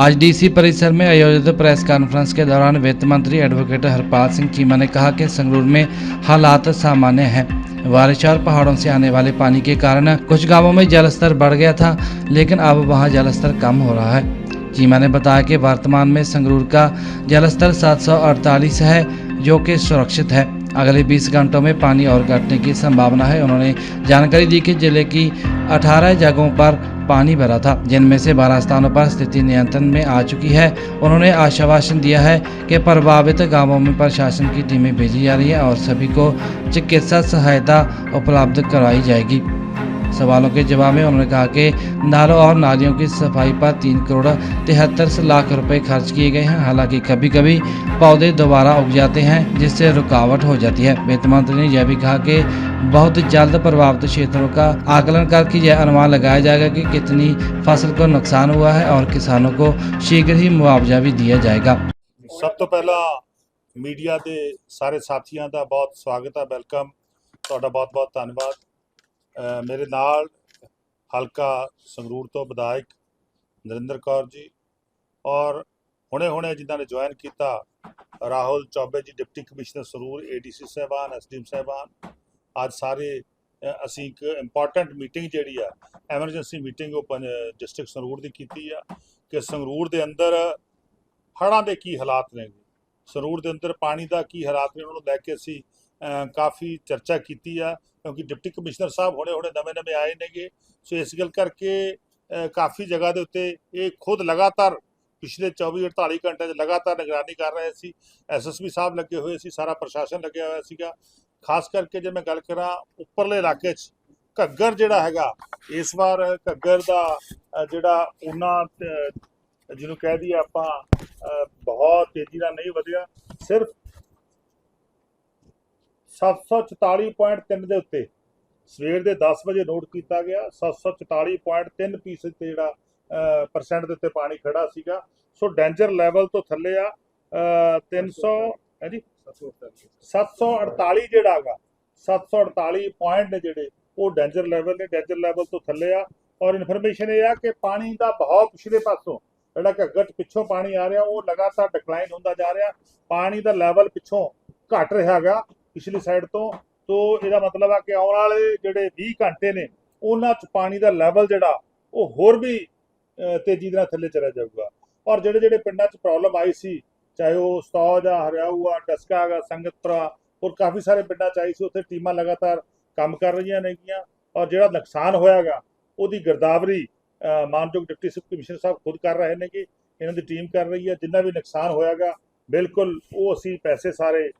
आज डीसी परिसर में आयोजित प्रेस कॉन्फ्रेंस के दौरान वित्त मंत्री एडवोकेट हरपाल सिंह चीमा ने कहा कि संगरूर में हालात सामान्य हैं। बारिश और पहाड़ों से आने वाले पानी के कारण कुछ गाँवों में जलस्तर बढ़ गया था, लेकिन अब वहाँ जलस्तर कम हो रहा है। चीमा ने बताया कि वर्तमान में संगरूर का जलस्तर 748 है, जो कि सुरक्षित है। अगले 20 घंटों में पानी और घटने की संभावना है। उन्होंने जानकारी दी कि ज़िले की 18 जगहों पर पानी भरा था, जिनमें से 12 स्थानों पर स्थिति नियंत्रण में आ चुकी है। उन्होंने आश्वासन दिया है कि प्रभावित गाँवों में प्रशासन की टीमें भेजी जा रही है और सभी को चिकित्सा सहायता उपलब्ध कराई जाएगी। सवालों के जवाब में उन्होंने कहा कि नालों और नालियों की सफाई पर तीन करोड़ तिहत्तर लाख रुपए खर्च किए गए हैं हालांकि कभी कभी पौधे दोबारा उग जाते हैं जिससे रुकावट हो जाती है वित्त मंत्री ने यह भी कहा कि बहुत जल्द प्रभावित क्षेत्रों का आकलन करके यह अनुमान लगाया जाएगा कि कितनी फसल को नुकसान हुआ है और किसानों को शीघ्र ही मुआवजा भी दिया जाएगा ਸਭ ਤੋਂ ਪਹਿਲਾਂ ਮੀਡੀਆ ਦੇ ਸਾਰੇ ਸਾਥੀਆਂ ਦਾ ਬਹੁਤ ਸਵਾਗਤ ਹੈ ਵੈਲਕਮ ਤੁਹਾਡਾ ਬਹੁਤ ਬਹੁਤ ਧੰਨਵਾਦ ਅਹ ਮੇਰੇ ਨਾਲ ਹਲਕਾ ਸੰਗਰੂਰ ਤੋਂ ਵਿਧਾਇਕ ਨਰਿੰਦਰ ਕੌਰ ਜੀ ਔਰ ਹੁਣੇ ਹੁਣੇ ਜਿਨ੍ਹਾਂ ਨੇ ਜੁਆਇਨ ਕੀਤਾ Rahul Choubey ji, deputy commissioner Sarur ADC ਸਾਹਿਬਾਨ ਐਸਡੀਐਮ ਸਾਹਿਬਾਨ। ਅੱਜ ਸਾਰੇ ਅਸੀਂ ਇੱਕ ਇੰਪੋਰਟੈਂਟ ਮੀਟਿੰਗ ਜਿਹੜੀ ਆ ਐਮਰਜੈਂਸੀ ਮੀਟਿੰਗ ਉਹ ਡਿਸਟ੍ਰਿਕਟ ਸੰਗਰੂਰ ਦੀ ਕੀਤੀ ਆ ਕਿ ਸੰਗਰੂਰ ਦੇ ਅੰਦਰ ਹੜ੍ਹਾਂ ਦੇ ਕੀ ਹਾਲਾਤ ਨੇ। ਸੰਗਰੂਰ ਦੇ ਅੰਦਰ ਪਾਣੀ ਦਾ ਕੀ ਹਾਲਾਤ ਨੇ, ਉਹਨਾਂ ਨੂੰ ਲੈ ਕੇ ਅਸੀਂ ਕਾਫੀ ਚਰਚਾ ਕੀਤੀ ਆ। ਕਿਉਂਕਿ ਡਿਪਟੀ ਕਮਿਸ਼ਨਰ ਸਾਹਿਬ ਹੁਣੇ ਹੁਣੇ ਨਵੇਂ ਨਵੇਂ ਆਏ ਨੇਗੇ। ਸੋ ਇਸ ਗੱਲ ਕਰਕੇ ਕਾਫੀ ਜਗ੍ਹਾ ਦੇ ਉੱਤੇ ਇਹ ਖੁਦ ਲਗਾਤਾਰ ਪਿਛਲੇ 24 48 ਘੰਟੇ 'ਚ ਲਗਾਤਾਰ ਨਿਗਰਾਨੀ ਕਰ ਰਹੇ ਸੀ। ਐਸਐਸਪੀ ਸਾਹਿਬ ਲੱਗੇ ਹੋਏ ਸੀ, ਸਾਰਾ ਪ੍ਰਸ਼ਾਸਨ ਲੱਗਿਆ ਹੋਇਆ ਸੀਗਾ। ਖਾਸ ਕਰਕੇ ਜੇ ਮੈਂ ਗੱਲ ਕਰਾਂ ਉੱਪਰਲੇ ਇਲਾਕੇ 'ਚ, ਘੱਗਰ ਜਿਹੜਾ ਹੈਗਾ, ਇਸ ਵਾਰ ਘੱਗਰ ਦਾ ਜਿਹੜਾ ਉਹਨਾਂ ਜਿਹਨੂੰ ਕਹਿ ਦਈਏ ਆਪਾਂ ਬਹੁਤ ਤੇਜ਼ੀ ਨਾਲ ਨਹੀਂ ਵਧਿਆ। ਸਿਰਫ 744.3 ਦੇ ਉੱਤੇ ਸਵੇਰ ਦੇ 10 ਵਜੇ ਨੋਟ ਕੀਤਾ ਗਿਆ। 744.3 ਫੀਸਦ ਤੇ ਜਿਹੜਾ ਪਰਸੈਂਟ ਦੇ ਉੱਤੇ ਪਾਣੀ ਖੜਾ ਸੀਗਾ। ਸੋ ਡੈਂਜਰ ਲੈਵਲ ਤੋਂ ਥੱਲੇ ਆ ਅਹ, 300 ਹੈ ਜੀ? 748 ਜਿਹੜਾ ਹੈਗਾ 748 ਪੁਆਇੰਟ ਨੇ ਜਿਹੜੇ ਉਹ ਡੈਂਜਰ ਲੈਵਲ ਨੇ। ਡੈਂਜਰ ਲੈਵਲ ਤੋਂ ਥੱਲੇ ਆ। ਔਰ ਇਨਫੋਰਮੇਸ਼ਨ ਇਹ ਆ ਕਿ ਪਾਣੀ ਦਾ ਬਹਾਅ ਪਿਛਲੇ ਪਾਸੋਂ ਜਿਹੜਾ ਘੱਗਰ 'ਚ ਪਿੱਛੋਂ ਪਾਣੀ ਆ ਰਿਹਾ ਉਹ ਲਗਾਤਾਰ ਡਿਕਲਾਈਨ ਹੁੰਦਾ ਜਾ ਰਿਹਾ। ਪਾਣੀ ਦਾ ਲੈਵਲ ਪਿੱਛੋਂ ਘਟ ਰਿਹਾ ਹੈਗਾ। ਪਿਛਲੀ ਸਾਈਡ ਤੋਂ ਤੋਂ ਇਹਦਾ ਮਤਲਬ ਆ ਕਿ ਆਉਣ ਵਾਲੇ ਜਿਹੜੇ 20 ਘੰਟੇ ਨੇ, ਉਹਨਾਂ 'ਚ ਪਾਣੀ ਦਾ ਲੈਵਲ ਜਿਹੜਾ, ਉਹ ਹੋਰ ਵੀ ਤੇਜ਼ੀ ਦੇ ਨਾਲ ਥੱਲੇ ਚਲਾ ਜਾਊਗਾ। ਔਰ ਜਿਹੜੇ ਜਿਹੜੇ ਪਿੰਡਾਂ 'ਚ ਪ੍ਰੋਬਲਮ ਆਈ ਸੀ, ਚਾਹੇ ਉਹ ਸਤੌਜ ਆ, ਹਰਿਆਊ ਆ ਡਸਕਾ ਆ, ਸੰਗਤਪੁਰਾ ਔਰ ਕਾਫੀ ਸਾਰੇ ਪਿੰਡਾਂ 'ਚ ਆਈ ਸੀ, ਉੱਥੇ ਟੀਮਾਂ ਲਗਾਤਾਰ ਕੰਮ ਕਰ ਰਹੀਆਂ ਨੇਗੀਆਂ। ਔਰ ਜਿਹੜਾ ਨੁਕਸਾਨ ਹੋਇਆਗਾ ਉਹਦੀ ਗਿਰਦਾਵਰੀ ਮਾਨਯੋਗ ਡਿਪਟੀ ਕਮਿਸ਼ਨਰ ਸਾਹਿਬ ਖੁਦ ਕਰ ਰਹੇ ਨੇ ਕਿ ਇਹਨਾਂ ਦੀ ਟੀਮ ਕਰ ਰਹੀ ਹੈ। ਜਿੰਨਾ ਵੀ ਨੁਕਸਾਨ ਹੋਇਆਗਾ ਬਿਲਕੁਲ ਉਹ ਅਸੀਂ ਪੈਸੇ ਸਾਰੇ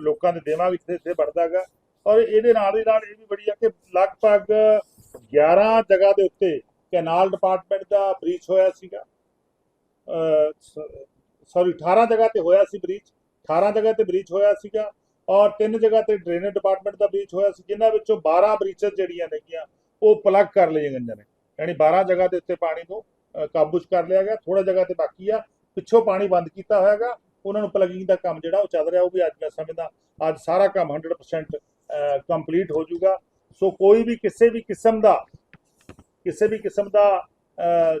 ਲੋਕਾਂ ਦੇ ਦੇਵਾਂਗੇ ਜਿੱਥੇ ਜਿੱਥੇ ਬਣਦਾਗਾ ਔਰ ਇਹਦੇ ਨਾਲ ਹੀ ਨਾਲ ਇਹ ਵੀ ਬੜੀ ਆ ਕਿ ਲਗਭਗ 11 ਜਗ੍ਹਾ ਦੇ ਉੱਤੇ ਕੈਨਾਲ ਡਿਪਾਰਟਮੈਂਟ ਦਾ ਬ੍ਰੀਚ ਹੋਇਆ ਸੀਗਾ। ਸੌਰੀ 18 ਜਗ੍ਹਾ ਤੇ ਹੋਇਆ ਸੀ ਬ੍ਰੀਚ। 18 ਜਗ੍ਹਾ ਤੇ ਬ੍ਰੀਚ ਹੋਇਆ ਸੀਗਾ ਔਰ ਤਿੰਨ ਜਗ੍ਹਾ ਤੇ ਡਰੇਨੇਜ ਡਿਪਾਰਟਮੈਂਟ ਦਾ ਬ੍ਰੀਚ ਹੋਇਆ ਸੀ, ਜਿਨ੍ਹਾਂ ਵਿੱਚੋਂ 12 ਬ੍ਰੀਚਸ ਜਿਹੜੀਆਂ ਨੇਗੀਆਂ, ਉਹ ਪਲੱਗ ਕਰ ਲਈਆਂ ਗਈਆਂ ਨੇ। ਯਾਨੀ 12 ਜਗ੍ਹਾ ਦੇ ਉੱਤੇ ਪਾਣੀ ਨੂੰ ਕਾਬੂ ਕਰ ਲਿਆ ਗਿਆ। ਥੋੜਾ ਜਗ੍ਹਾ ਤੇ ਬਾਕੀ ਆ। ਪਿੱਛੋਂ ਪਾਣੀ ਬੰਦ ਕੀਤਾ ਹੋਇਆਗਾ ਉਹਨਾਂ ਨੂੰ ਪਲੱਗਿੰਗ ਦਾ ਕੰਮ ਜਿਹੜਾ ਉਹ ਚੱਲ ਰਿਹਾ ਉਹ ਵੀ ਅੱਜ ਮੈਂ ਸਮਝਦਾ ਅੱਜ ਸਾਰਾ ਕੰਮ 100% ਕੰਪਲੀਟ ਹੋ ਜਾਊਗਾ। ਸੋ ਕੋਈ ਵੀ ਕਿਸੇ ਵੀ ਕਿਸਮ ਦਾ, ਕਿਸੇ ਵੀ ਕਿਸਮ ਦਾ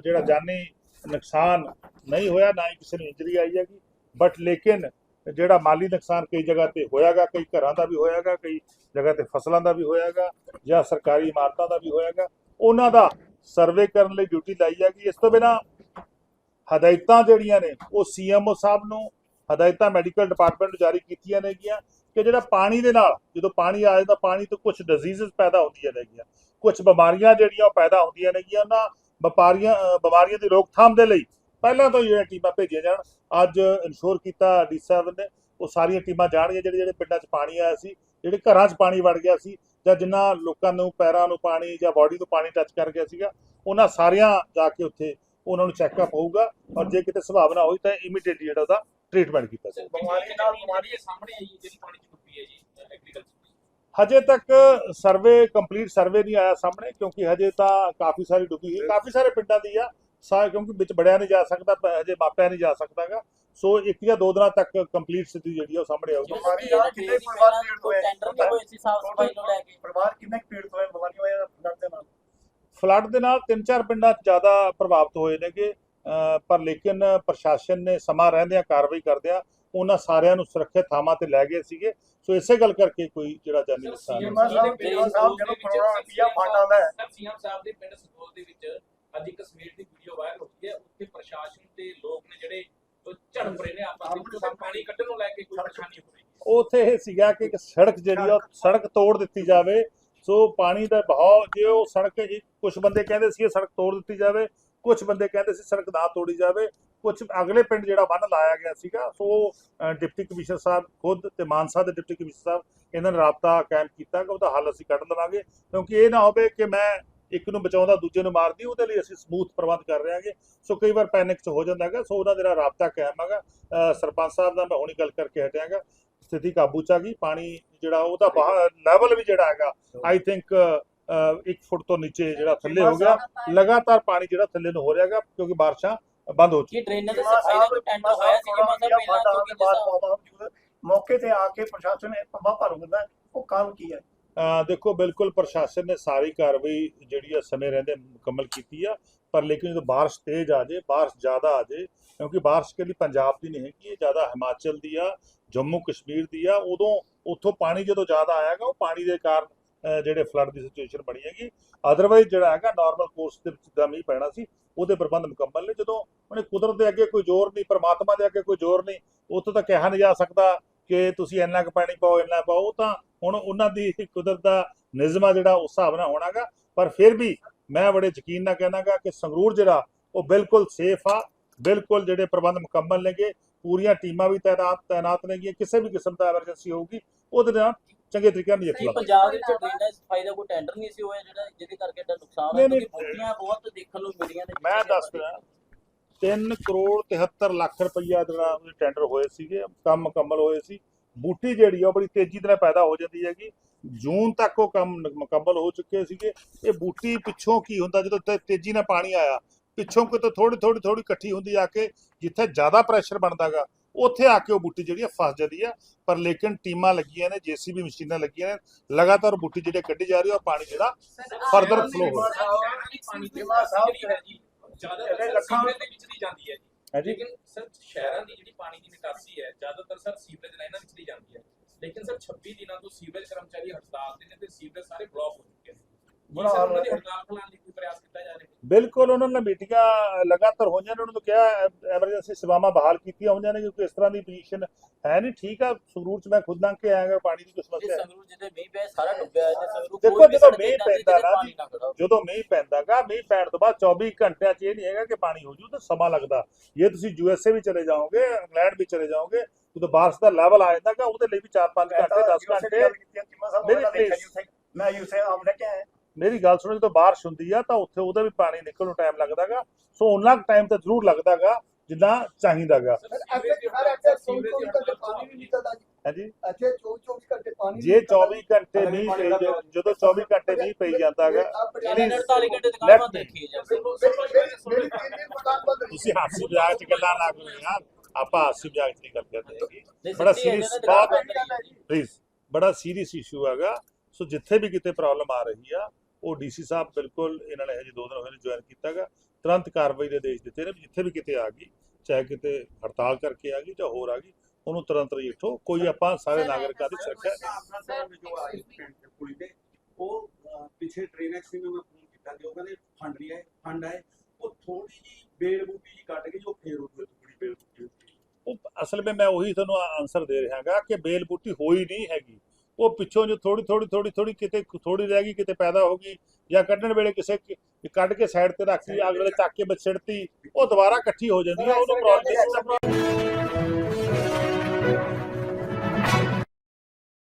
ਜਿਹੜਾ ਜਾਨੀ ਨੁਕਸਾਨ ਨਹੀਂ ਹੋਇਆ, ਨਾ ਹੀ ਕਿਸੇ ਨੂੰ ਇੰਜਰੀ ਆਈ ਹੈਗੀ। ਬਟ ਲੇਕਿਨ ਜਿਹੜਾ ਮਾਲੀ ਨੁਕਸਾਨ ਕਈ ਜਗ੍ਹਾ ਤੇ ਹੋਇਆਗਾ, ਕਈ ਘਰਾਂ ਦਾ ਵੀ ਹੋਇਆਗਾ, ਕਈ ਜਗ੍ਹਾ ਤੇ ਫਸਲਾਂ ਦਾ ਵੀ ਹੋਇਆਗਾ, ਜਾਂ ਸਰਕਾਰੀ ਇਮਾਰਤਾਂ ਦਾ ਵੀ ਹੋਇਆਗਾ, ਉਹਨਾਂ ਦਾ ਸਰਵੇ ਕਰਨ ਲਈ ਡਿਊਟੀ ਲਾਈ ਹੈਗੀ। ਇਸ ਤੋਂ ਬਿਨਾ ਹਦਾਇਤਾਂ ਜਿਹੜੀਆਂ ਨੇ, ਉਹ ਸੀਐਮਓ ਸਾਹਿਬ ਨੂੰ ਹਦਾਇਤਾਂ ਮੈਡੀਕਲ ਡਿਪਾਰਟਮੈਂਟ ਨੂੰ ਜਾਰੀ ਕੀਤੀਆਂ ਨੇਗੀਆਂ ਕਿ ਜਿਹੜਾ ਪਾਣੀ ਦੇ ਨਾਲ, ਜਦੋਂ ਪਾਣੀ ਆ ਜਾਂਦਾ, ਪਾਣੀ ਤੋਂ ਕੁਝ ਡਿਜ਼ੀਜ਼ਸ ਪੈਦਾ ਹੁੰਦੀਆਂ ਨੇਗੀਆਂ। ਕੁਝ ਬਿਮਾਰੀਆਂ ਜਿਹੜੀਆਂ ਉਹ ਪੈਦਾ ਹੁੰਦੀਆਂ ਨੇਗੀਆਂ ਉਹਨਾਂ ਵਪਾਰੀਆਂ ਬਿਮਾਰੀਆਂ ਦੀ ਰੋਕਥਾਮ ਦੇ ਲਈ। ਪਹਿਲਾਂ ਤੋਂ ਹੀ ਜਿਹੜੀਆਂ ਟੀਮਾਂ ਭੇਜੀਆਂ ਜਾਣ। ਅੱਜ ਇਨਸ਼ੋਰ ਕੀਤਾ ਡੀ ਸਾਹਿਬ ਨੇ। ਉਹ ਸਾਰੀਆਂ ਟੀਮਾਂ ਜਾਣਗੀਆਂ ਜਿਹੜੇ ਜਿਹੜੇ ਪਿੰਡਾਂ 'ਚ ਪਾਣੀ ਆਇਆ ਸੀ, ਜਿਹੜੇ ਘਰਾਂ 'ਚ ਪਾਣੀ ਵੜ ਗਿਆ ਸੀ, ਜਾਂ ਜਿਨ੍ਹਾਂ ਲੋਕਾਂ ਨੂੰ ਪੈਰਾਂ ਨੂੰ ਪਾਣੀ ਜਾਂ ਬਾਡੀ ਨੂੰ ਪਾਣੀ ਟੱਚ ਕਰ ਗਿਆ ਸੀਗਾ, ਉਹਨਾਂ ਸਾਰਿਆਂ ਜਾ ਕੇ ਉੱਥੇ ਉਹਨਾਂ ਨੂੰ ਚੈੱਕਅਪ ਹੋਊਗਾ। ਔਰ ਜੇ ਕਿਤੇ ਸੰਭਾਵਨਾ ਹੋਈ ਤਾਂ ਇਮੀਡੀਏਟਲੀ ਜਿਹੜਾ ਉਹਦਾ ਟ੍ਰੀਟਮੈਂਟ ਕੀਤਾ ਜਾਊਗਾ ਬਿਮਾਰੀ ਨਾਲ ਬਿਮਾਰੀ ਸਾਹਮਣੇ ਆਈ ਹੈ ਜਿਹੜੀ ਪਾਣੀ ਚ ਡੁੱਬੀ ਹੈ ਜੀ ਐਗਰੀਕਲਚਰ ਹਜੇ ਤੱਕ ਸਰਵੇ ਕੰਪਲੀਟ ਸਰਵੇ ਨਹੀਂ ਆਇਆ ਸਾਹਮਣੇ ਕਿਉਂਕਿ ਹਜੇ ਤਾਂ ਕਾਫੀ ਸਾਰੀ ਡੁੱਬੀ ਹੋਈ। ਕਾਫੀ ਸਾਰੇ ਪਿੰਡਾਂ ਦੀ ਆ ਸਾ ਕਿਉਂਕਿ ਵਿੱਚ ਬੜਿਆ ਨਹੀਂ ਜਾ ਸਕਦਾ ਹਜੇ ਮਾਪਿਆ ਨਹੀਂ ਜਾ ਸਕਦਾਗਾ ਸੋ ਇੱਕ ਜਾਂ ਦੋ ਦਿਨਾਂ ਤੱਕ ਕੰਪਲੀਟ ਸਥਿਤੀ ਜਿਹੜੀ ਆ ਉਹ ਸਾਹਮਣੇ ਆਊਗੀ। ਬਿਮਾਰੀ ਨਾਲ ਕਿੰਨੇ ਪਰਿਵਾਰ ਪੀੜਤ ਹੋਏ ਟੈਂਡਰ ਵੀ ਹੋਏ ਸੀ ਸਾਫ਼ ਸਫ਼ਾਈ ਨੂੰ ਲੈ ਕੇ। ਪਰਿਵਾਰ ਕਿੰਨੇ ਕੁ ਪੀੜਤ ਹੋਏ ਬਿਮਾਰੀ ਹੋਇਆ ਫਲੱਡ ਦੇ ਨਾਲ? ਫਲੱਡ ਦੇ ਨਾਲ ਤਿੰਨ ਚਾਰ ਪਿੰਡਾਂ ਜ਼ਿਆਦਾ ਪ੍ਰਭਾਵਿਤ ਹੋਏ ਨੇਗੇ। ਪਰ ਲੇਕਿਨ ਪ੍ਰਸ਼ਾਸਨ ਨੇ ਸਮਾਂ ਰਹਿੰਦਿਆਂ ਕਾਰਵਾਈ ਕਰਦਿਆਂ ਉਹਨਾਂ ਸਾਰਿਆਂ ਨੂੰ ਸੁਰੱਖਿਅਤ ਥਾਵਾਂ ਤੇ ਲੈ ਗਏ ਸੀਗੇ। ਸੋ ਇਸੇ ਗੱਲ ਕਰਕੇ ਕੋਈ ਜਿਹੜਾ ਜਾਨੀ ਨੁਕਸਾਨ ਨਹੀਂ ਸੀਐਮ ਸਾਹਿਬ ਜਦੋਂ ਕਰੋੜਾਂ ਰੁਪਈਆ ਫੰਡ ਆਉਂਦਾ ਹੈ। ਸੀਐਮ ਸਾਹਿਬ ਦੇ ਪਿੰਡ ਸਦੋਲ ਦੇ ਵਿੱਚ ਅੱਜ ਇੱਕ ਸਮੇਟ ਦੀ ਵੀਡੀਓ ਵਾਇਰਲ ਹੋ ਗਈ ਹੈ। ਉੱਥੇ ਪ੍ਰਸ਼ਾਸਨ ਤੇ ਲੋਕ ਨੇ ਜਿਹੜੇ ਉਹ ਝੜਪ ਰਹੇ ਨੇ ਆਪਸ ਵਿੱਚ ਪਾਣੀ ਕੱਢਣ ਨੂੰ ਲੈ ਕੇ ਕੋਈ ਪਰੇਸ਼ਾਨੀ ਹੋ ਰਹੀ ਹੈ। ਉੱਥੇ ਇਹ ਸੀਗਾ ਕਿ ਇੱਕ ਸੜਕ ਜਿਹੜੀ ਆ ਉਹ ਸੜਕ ਤੋੜ ਦਿੱਤੀ ਜਾਵੇ। ਸੋ ਪਾਣੀ ਦਾ ਬਹਾਅ ਜੇ ਉਹ ਸੜਕ ਕੁਝ ਬੰਦੇ ਕਹਿੰਦੇ ਸੀ ਇਹ ਸੜਕ ਤੋੜ ਦਿੱਤੀ ਜਾਵੇ। ਕੁਝ ਬੰਦੇ ਕਹਿੰਦੇ ਸੀ ਸੜਕ ਨਾ ਤੋੜੀ ਜਾਵੇ। ਕੁਝ ਅਗਲੇ ਪਿੰਡ ਜਿਹੜਾ ਬੰਨ ਲਾਇਆ ਗਿਆ ਸੀਗਾ, ਸੋ ਡਿਪਟੀ ਕਮਿਸ਼ਨਰ ਸਾਹਿਬ ਖੁਦ ਤੇ ਮਾਨਸਾ ਦੇ ਡਿਪਟੀ ਕਮਿਸ਼ਨਰ ਸਾਹਿਬ ਇਹਨਾਂ ਨੇ ਰਾਬਤਾ ਕਾਇਮ ਕੀਤਾ ਕਿ ਉਹਦਾ ਹੱਲ ਅਸੀਂ ਕੱਢ ਲਵਾਂਗੇ। ਕਿਉਂਕਿ ਇਹ ਨਾ ਹੋਵੇ ਕਿ ਮੈਂ ਇੱਕ ਨੂੰ ਬਚਾਉਂਦਾ, ਦੂਜੇ ਨੂੰ ਮਾਰਦੀ, ਉਹਦੇ ਲਈ ਅਸੀਂ ਸਮੂਥ ਪ੍ਰਬੰਧ ਕਰ ਰਹੇ ਹਾਂਗੇ। ਸੋ ਕਈ ਵਾਰ ਪੈਨਿਕ ਚ ਹੋ ਜਾਂਦਾ ਹੈਗਾ, ਸੋ ਉਹਨਾਂ ਦੇ ਨਾਲ ਰਾਬਤਾ ਕਾਇਮ ਹੈਗਾ। ਸਰਪੰਚ ਸਾਹਿਬ ਨਾਲ ਮੈਂ ਹੁਣੀ ਗੱਲ ਕਰਕੇ ਹਟਿਆਗਾ ਸਥਿਤੀ ਕਾਬੂ ਚ ਆ ਗਈ, ਪਾਣੀ ਜਿਹੜਾ ਉਹਦਾ ਲੈਵਲ ਵੀ ਜਿਹੜਾ ਹੈਗਾ ਆਈ ਥਿੰਕ 1 ਫੁੱਟ ਤੋਂ ਨੀਚੇ ਜਿਹੜਾ ਥੱਲੇ ਹੋ ਗਿਆ। ਲਗਾਤਾਰ ਪਾਣੀ ਜਿਹੜਾ ਥੱਲੇ ਨੂੰ ਹੋ ਰਿਹਾਗਾ ਕਿਉਂਕਿ ਬਾਰਿਸ਼ਾਂ ਬੰਦ ਹੋ ਚੁੱਕੀਆਂ। ਕੀ ਡਰੇਨੇਜ ਦੇ ਸਫ਼ਾਈ ਦਾ ਟੈਂਡਰ ਹੋਇਆ ਸੀ ਸਰ ਫੰਡ ਪਹਿਲਾਂ ਆਉਣ ਦੇ ਬਾਅਦ ਮੌਕੇ ਤੇ ਆ ਕੇ ਪ੍ਰਸ਼ਾਸਨ ਨੇ ਪੰਬਾ ਭਰ ਦਿੰਦਾ ਉਹ ਕਾਰਨ ਕੀ ਹੈ? ਦੇਖੋ ਬਿਲਕੁਲ ਪ੍ਰਸ਼ਾਸਨ ਨੇ ਸਾਰੀ ਕਾਰਵਾਈ ਜਿਹੜੀ ਆ ਸਮੇਂ ਰਹਿੰਦੇ ਮੁਕੰਮਲ ਕੀਤੀ ਆ ਪਰ ਲੇਕਿਨ ਜਦੋਂ ਬਾਰਿਸ਼ ਤੇਜ਼ ਆ ਜੇ ਬਾਰਿਸ਼ ਜ਼ਿਆਦਾ ਆ ਜੇ ਕਿਉਂਕਿ ਬਾਰਿਸ਼ ਕੇ ਲਈ ਪੰਜਾਬ ਦੀ ਨਹੀਂ ਹੈਗੀ ਇਹ ਜ਼ਿਆਦਾ ਹਿਮਾਚਲ ਦੀ ਆ ਜੰਮੂ ਕਸ਼ਮੀਰ ਦੀ ਆ ਉਦੋਂ ਉੱਥੋਂ ਪਾਣੀ ਜਦੋਂ ਜ਼ਿਆਦਾ ਆਇਆਗਾ ਉਹ ਪਾਣੀ ਦੇ ਕਾਰਨ ਜਿਹੜੇ ਫਲੱਡ ਦੀ ਸਿਚੁਏਸ਼ਨ ਬਣੀ ਹੈਗੀ। ਅਦਰਵਾਈਜ਼ ਜਿਹੜਾ ਹੈਗਾ ਨਾਰਮਲ ਕੋਰਸ ਦੇ ਵਿੱਚ ਦਾ ਮੀਂਹ ਪੈਣਾ ਸੀ, ਉਹਦੇ ਪ੍ਰਬੰਧ ਮੁਕੰਮਲ ਨੇ। ਜਦੋਂ ਉਹਨੇ ਕੁਦਰਤ ਦੇ ਅੱਗੇ ਕੋਈ ਜ਼ੋਰ ਨਹੀਂ, ਪਰਮਾਤਮਾ ਦੇ ਅੱਗੇ ਕੋਈ ਜ਼ੋਰ ਨਹੀਂ, ਉੱਥੋਂ ਤਾਂ ਕਿਹਾ ਨਹੀਂ ਜਾ ਸਕਦਾ ਕਿ ਤੁਸੀਂ ਇੰਨਾ ਕੁ ਪਾਣੀ ਪਾਓ, ਇੰਨਾ ਪਾਓ। ਤਾਂ ਹੁਣ ਉਹਨਾਂ ਦੀ ਕੁਦਰਤ ਦਾ ਨਿਜ਼ਮ ਆ ਜਿਹੜਾ, ਉਸ ਹਿਸਾਬ ਨਾਲ ਹੋਣਾਗਾ ਪਰ ਫਿਰ ਵੀ ਮੈਂ ਬੜੇ ਯਕੀਨ ਨਾਲ ਕਹਿਣਾਗਾ ਕਿ ਸੰਗਰੂਰ ਜਿਹੜਾ, ਉਹ ਬਿਲਕੁਲ ਸੇਫ ਆ। ਬਿਲਕੁਲ ਜਿਹੜੇ ਪ੍ਰਬੰਧ ਮੁਕੰਮਲ ਨੇਗੇ। ਪੂਰੀਆਂ ਟੀਮਾਂ ਵੀ ਤਾਇਨਾਤ ਤਾਇਨਾਤ ਨੇਗੀਆਂ। ਕਿਸੇ ਵੀ ਕਿਸਮ ਦਾ ਐਮਰਜੈਂਸੀ ਹੋਊਗੀ, ਉਹਦੇ ਨਾਲ ਚੰਗੇ ਤਰੀਕੇ ਨਾਲ ਕੀ ਨਿਪਟਾਂਗੇ ਪੰਜਾਬ ਦੇ ਵਿੱਚ ਡਰੇਨੇਜ ਸਫ਼ਾਈ ਦਾ ਕੋਈ ਟੈਂਡਰ ਨਹੀਂ ਸੀ ਹੋਇਆ ਜਿਹੜਾ ਜਿਹਦੇ ਕਰਕੇ ਇਹਦਾ ਨੁਕਸਾਨ ਨਹੀਂ, ਹੋਇਆ ਨਹੀਂ। ਕਿਉਂਕਿ ਬੁੱਧੀਆਂ ਬਹੁਤ ਦੇਖਣ ਨੂੰ ਮਿਲੀਆਂ ਨੇ। ਮੈਂ ਦੱਸ ਰਿਹਾ 3 ਕਰੋੜ 73 ਲੱਖ ਰੁਪਈਆ ਜਿਹੜਾ ਉਹਦੇ ਟੈਂਡਰ ਹੋਏ ਸੀਗੇ ਕੰਮ ਮੁਕੰਮਲ ਹੋਏ ਸੀ। ਬੂਟੀ ਜਿਹੜੀ ਆ ਉਹ ਬੜੀ ਤੇਜ਼ੀ ਨਾਲ ਪੈਦਾ ਹੋ ਜਾਂਦੀ ਹੈਗੀ। ਜੂਨ ਤੱਕ ਉਹ ਕੰਮ ਨ- ਮੁਕੰਮਲ ਹੋ ਚੁੱਕੇ ਸੀਗੇ। ਇਹ ਬੂਟੀ ਪਿੱਛੋਂ ਕੀ ਹੁੰਦਾ ਜਦੋਂ ਤੇ- ਤੇਜ਼ੀ ਨਾਲ ਪਾਣੀ ਆਇਆ ਪਿੱਛੋਂ ਕਿਤੇ ਥੋੜੀ ਥੋੜੀ ਥੋੜੀ ਇਕੱਠੀ ਹੁੰਦੀ ਆ ਕੇ ਜਿੱਥੇ ਜ਼ਿਆਦਾ ਪ੍ਰੈਸ਼ਰ ਬਣਦਾਗਾ ਉੱਥੇ ਆ ਕੇ ਉਹ ਬੂਟੀ ਜਿਹੜੀ ਆ ਫਸ ਜਾਂਦੀ ਆ। ਪਰ ਲੇਕਿਨ ਟੀਮਾਂ ਲੱਗੀਆਂ ਨੇ ਜੀਸੀਬੀ ਮਸ਼ੀਨਾਂ ਲੱਗੀਆਂ ਨੇ। ਲਗਾਤਾਰ ਬੂਟੀ ਜਿਹੜੀ ਕੱਢੀ ਜਾ ਰਹੀ ਆ ਪਾਣੀ ਜਿਹੜਾ Further flow ਹੋ ਸ਼ਹਿਰਾਂ ਦੀ ਪਾਣੀ ਦੀ ਨਿਕਾਸੀ ਜਿਹੜੀ ਹੈ ਜੀ ਜ਼ਿਆਦਾਤਰ ਜਿਹੜੇ ਸਰ ਲੱਖਾਂ- ਦੇ ਵਿੱਚ ਦੀ ਜਾਂਦੀ ਹੈ ਜੀ। ਹੈ ਜੀ। ਲੇਕਿਨ ਸਰ ਸ਼ਹਿਰਾਂ ਦੀ ਜਿਹੜੀ ਪਾਣੀ ਦੀ ਨਿਕਾਸੀ ਹੈ ਜ਼ਿਆਦਾਤਰ ਸਰ ਸੀਵਰੇਜ ਲਾਈਨਾਂ ਵਿੱਚ ਦੀ ਜਾਂਦੀ ਹੈ। ਲੇਕਿਨ ਸਰ 26 ਦਿਨਾਂ ਤੋਂ ਸੀਵਰੇਜ ਕਰਮਚਾਰੀ ਹੜਤਾਲ ਤੇ ਨੇ ਤੇ ਸੀਵਰੇਜ ਸਾਰੇ ਬਲੌਕ ਹੋ ਚੁੱਕੇ ਨੇ। ਬੁਰਾ ਹਾਲ ਹੈ। ਹੜਤਾਲ ਖਿਲਾਉਣ ਦੀ ਕੋਈ ਪ੍ਰਯਾਸ ਕੀਤਾ ਜਾ ਰਿਹਾ ਹੈ ਬਿਲਕੁਲ ਉਹਨਾਂ ਨੇ ਮੀਟਿੰਗਾਂ ਲਗਾਤਾਰ ਹੋਈਆਂ ਨੇ ਉਹਨਾਂ ਨੂੰ ਕਿਹਾ ਐਮਰਜੈਂਸੀ ਸੇਵਾਵਾਂ ਬਹਾਲ ਕੀਤੀਆਂ ਹੋਈਆਂ ਨੇ ਕਿਉਂਕਿ ਇਸ ਤਰ੍ਹਾਂ ਦੀ ਪੋਜੀਸ਼ਨ ਹੈ ਨਹੀਂ ਠੀਕ ਆ ਸੰਗਰੂਰ ਚ ਮੈਂ ਖੁਦ ਲੰਘ ਕੇ ਆਇਆਗਾ ਪਾਣੀ ਦੀ ਕੋਈ ਸਮੱਸਿਆ ਹੈ ਸੰਗਰੂਰ ਜਿਹਦੇ ਮੀਂਹ ਪਿਆ ਸਾਰਾ ਡੁੱਬਿਆ ਹੈ ਜੇ ਸੰਗਰੂਰ ਦੇਖੋ, ਜਦੋਂ ਮੀਂਹ ਪੈਂਦਾ ਨਾ। ਜਦੋਂ ਮੀਂਹ ਪੈਂਦਾਗਾ ਮੀਂਹ ਪੈਣ ਤੋਂ ਬਾਅਦ 24 ਘੰਟਿਆਂ ਚ ਇਹ ਨਹੀਂ ਹੈਗਾ ਕਿ ਪਾਣੀ ਹੋ ਜੂ ਤਾਂ ਸਮਾਂ ਲੱਗਦਾ ਜੇ ਤੁਸੀਂ ਯੂਐਸਏ ਵੀ ਚਲੇ ਜਾਓਗੇ ਇੰਗਲੈਂਡ ਵੀ ਚਲੇ ਜਾਓਗੇ ਉਦੋਂ ਬਾਰਿਸ਼ ਦਾ ਲੈਵਲ ਆ ਜਾਂਦਾਗਾ ਉਹਦੇ ਲਈ ਵੀ 4-5 ਘੰਟੇ 10 ਘੰਟੇ। ਮੈਂ ਯੂਸੇ ਆਮਨੇ ਕਿਹਾ ਹੈ ਮੇਰੀ ਗੱਲ ਸੁਣੋ ਜਦੋਂ ਬਾਰਿਸ਼ ਹੁੰਦੀ ਆ ਤਾਂ ਉੱਥੇ ਉਹਦਾ ਵੀ ਪਾਣੀ ਨਿਕਲਣ ਨੂੰ ਟਾਈਮ ਲੱਗਦਾਗਾ। ਸੋ ਉਹਨਾਂ ਟਾਈਮ ਤਾਂ ਜ਼ਰੂਰ ਲੱਗਦਾਗਾ ਜਿੰਨਾ ਚਾਹੀਦਾਗਾ। ਸਰ ਸੀਵਰੇਜ ਦੀ ਹੜਤਾਲ ਸੀਵਰੇਜ ਦੀ ਹੜਤਾਲ ਪਾਣੀ ਵੀ ਨਿਕਲਦਾ ਹਾਂਜੀ? ਅੱਛੇ 24 ਘੰਟੇ ਪਾਣੀ ਜੇ 24 ਘੰਟੇ ਮੀਂਹ ਪਈ ਜਦੋਂ 24 ਘੰਟੇ ਮੀਂਹ ਪਈ ਜਾਂਦਾਗਾ ਇਹਨਾਂ ਨੇ 48 ਘੰਟੇ Let ਦੁਕਾਨਾਂ me- ਦੇਖੀ ਜਾਂਦੇ। ਮੇਰੀ ਕਿੰਨੀ ਮਕਾਨ ਬੰਦ ਤੁਸੀਂ ਹਾਸੀ ਮਜ਼ਾਕ ਚ ਗੱਲਾਂ ਨਾ ਕਰੋ ਯਾਰ। ਆਪਾਂ ਹਾਸੀ ਮਜ਼ਾਕ ਨਹੀਂ ਗੱਲ ਕਰਦੇ ਨਹੀਂ, ਬੜਾ ਕਰੀ ਹੈ। ਪਲੀਜ਼ ਬੜਾ ਸੀਰੀਅਸ ਇਸ਼ੂ ਹੈਗਾ। ਸੋ ਜਿੱਥੇ ਵੀ ਕਿਤੇ ਪ੍ਰੋਬਲਮ ਆ ਰਹੀ ਆ ਉਹ ਡੀਸੀ ਸਾਹਿਬ ਬਿਲਕੁਲ ਇਹਨਾਂ ਨੇ ਹਜੇ ਦੋ ਦਿਨ ਹੋਏ ਨੇ ਜੁਆਇਨ ਕੀਤਾਗਾ। ਤੁਰੰਤ ਕਾਰਵਾਈ ਦੇ ਆਦੇਸ਼ ਦਿੱਤੇ ਨੇ ਵੀ ਜਿੱਥੇ ਵੀ ਕਿਤੇ ਆ ਗਈ ਚਾਹੇ ਕਿਤੇ ਹੜਤਾਲ ਕਰਕੇ ਆ ਗਈ ਜਾਂ ਹੋਰ ਆ ਗਈ ਉਹਨੂੰ ਤੁਰੰਤ ਰਜਿੱਠੋ ਕੋਈ ਆਪਾਂ ਸਾਰੇ ਨਾਗਰਿਕਾਂ ਦੀ ਸੁਰੱਖਿਆ ਉਹ ਪਿੱਛੇ ਟ੍ਰੇਨ ਐਕਸੀਡੈਂਟ ਨੂੰ ਮੈਂ ਫੋਨ ਕੀਤਾ ਤੇ ਉਹ ਕਹਿੰਦੇ ਫੰਡ ਨਹੀਂ ਆਏ ਫੰਡ ਆਏ ਉਹ ਥੋੜੀ ਜੀ ਬੇਲ ਬੂਟੀ ਜੀ ਕੱਟ ਕੇ ਜੋ ਫੇਰ ਉਹ ਥੋੜੀ ਬੇਲ ਬੂਟੀ ਉੱਠੀ। ਉਹ ਅਸਲ ਵਿੱਚ ਮੈਂ ਉਹੀ ਤੁਹਾਨੂੰ ਆਨਸਰ ਦੇ ਰਿਹਾਗਾ ਕਿ ਬੇਲ ਬੂਟੀ ਹੋਈ ਨਹੀਂ ਹੈਗੀ। ਉਹ ਪਿੱਛੋਂ ਜੋ ਥੋੜੀ ਥੋੜੀ ਥੋੜੀ ਥੋੜੀ ਕਿਤੇ ਥੋੜੀ ਰਹਿ ਗਈ ਕਿਤੇ ਪੈਦਾ ਹੋ ਗਈ ਜਾਂ ਕੱਢਣ ਵੇਲੇ ਕਿਸੇ ਕੱਢ ਕੇ ਸਾਈਡ ਤੇ ਰੱਖੀ ਅਗਲੇ ਚੱਕ ਕੇ ਬਚੜਤੀ ਉਹ ਦੁਬਾਰਾ ਇਕੱਠੀ ਹੋ ਜਾਂਦੀ ਹੈ ਉਹਨੂੰ ਪ੍ਰੋਬਲਮ